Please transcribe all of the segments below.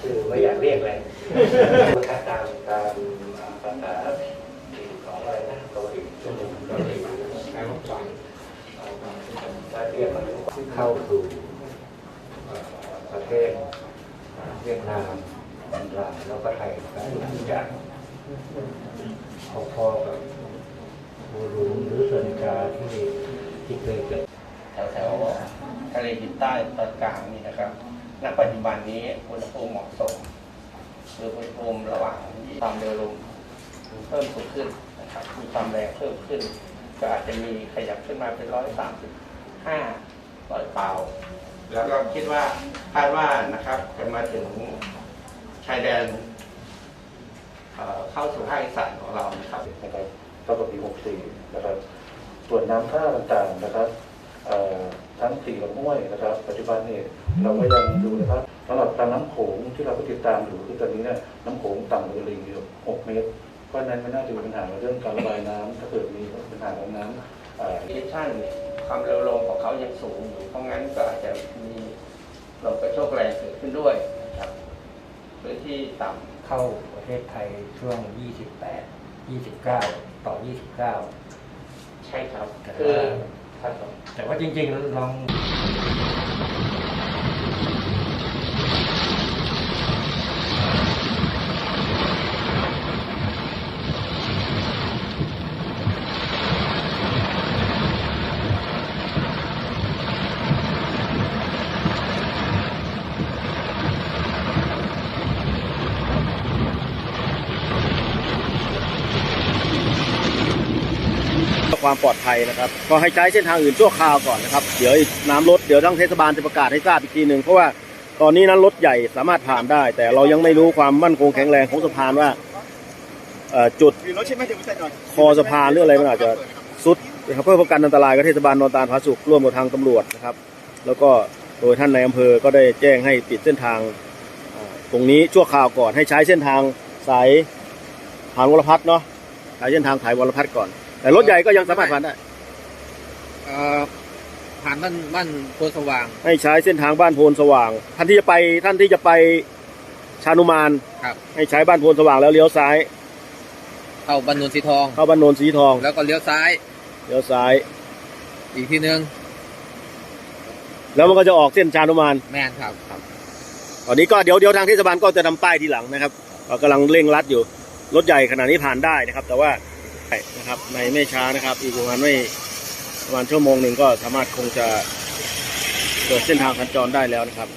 คือไม่อยากเรียกเลยถ้าตามตามภาษาของอะไรนะตัวหลีเกาหลีเกาหลีถ้าเรียกมันเข้าสู่ประเทศเวียดนามลาวแล้วก็ไทยหลังจากพอๆกับบูรุงหรือสัญญาที่ที่เคยเกิดแถวๆ ทะเลจีนใต้ตอนกลางนี่นะครับ ณ ปัจจุบันนี้อุณหภูมิเหมาะสมคืออุณหภูมิระหว่างความเร็วลมเพิ่มสูงขึ้นนะครับ มีความแรงเพิ่มขึ้น ก็อาจจะมีขยับขึ้นมาเป็นร้อยสามสิบห้าร้อยเปาแล้วก็คิดว่าคาดว่านะครับจะมาถึงชายแดนเเข้าสู่ภาคอีสานของเรานะครับนะครับเท่ากับปี64นะครับส่วนน้ำท่าต่างๆนะครับ ทั้งสี่ลำห้วยนะครับ ปัจจุบันนี่เราก็ยังดูนะครับสำหรับตามน้ำโขงที่เราก็ติดตามอยู่คือตอนนี้เนี่ยน้ำโขงต่ำกว่าตลิ่งอยู่6เมตร เพราะฉะนั้นไม่น่าจะมีปัญหาเรื่องการระบายน้ำถ้าเกิดมีปัญหาของน้ำเอ่อดิชั่นความเร็วลมของเขายังสูงอยู่เพราะงั้นก็อาจจะมีลมกระโชกแรงเกิดขึ้นด้วยนะครับพื้นที่ต่เข้าประเทศไทยช่วง 28 29 ต่อ 29ำใช่ครับแต่คือว่า ครับแต่ว่าจริงๆลอง ความปลอดภัยนะครับ ก็ให้ใช้เส้นทางอื่นชั่วคราวก่อนนะครับ เดี๋ยวน้ำลดเดี๋ยวทางเทศบาลจะประกาศให้ทราบอีกทีหนึ่งเพราะว่าตอนนี้นั้นรถใหญ่สามารถผ่านได้ แต่เรายังไม่รู้ความมั่นคงแข็งแรงของสะพานว่าจุดคอสะพานหรืออะไรมันอาจจะสุดนะครับเพื่อป้องกันอันตรายก็เทศบาลนนตาลผาสุกร่วมกับทางตำรวจนะครับ แล้วก็โดยท่านในอำเภอก็ได้แจ้งให้ปิดเส้นทางตรงนี้ชั่วคราวก่อนให้ใช้เส้นทางสายผ่านวรพัฒน์เนาะใช้เส้นทางสายวรพัฒน์ก่อน แต่รถใหญ่ก็ยังสามารถผ่านได้เอ่อผ่านบ้านบ้านโพนสว่าง ให้ใช้เส้นทางบ้านโพนสว่าง ท่านที่จะไปท่านที่จะไปชานุมานครับ ให้ใช้บ้านโพนสว่างแล้วเลี้ยวซ้ายเข้าบ้านนนสีทอง เข้าบ้านโนนสีทองแล้วก็เลี้ยวซ้าย เลี้ยวซ้าย อีกทีนึง แล้วมันก็จะออกเส้นชานุมานแม่นครับครับ ตอนนี้ก็เดี๋ยวเดี๋ยวทางเทศบาลก็จะนำป้ายทีหลังนะครับเรากำลังเร่งรัดอยู่รถใหญ่ขนาดนี้ผ่านได้นะครับ แต่ว่า นะครับ ในไม่ช้านะครับ อีกประมาณไม่ประมาณชั่วโมงหนึ่งก็สามารถคงจะเปิดเส้นทางสัญจรได้แล้วนะครับ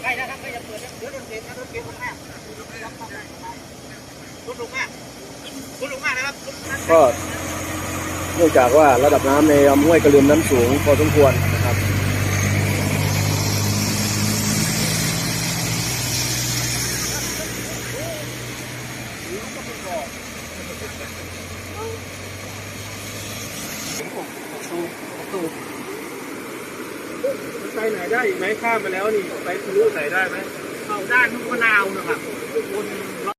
ก็เนื่องจากว่าระดับน้ำในลำห้วยกระลืมน้ำสูงพอสมควร นะครับไปไหนได้อีกไหมข้ามไปแล้วนี่ไปทะลุไหนได้ไหมเข้าด้านนุกมะนาวนะครับบนเล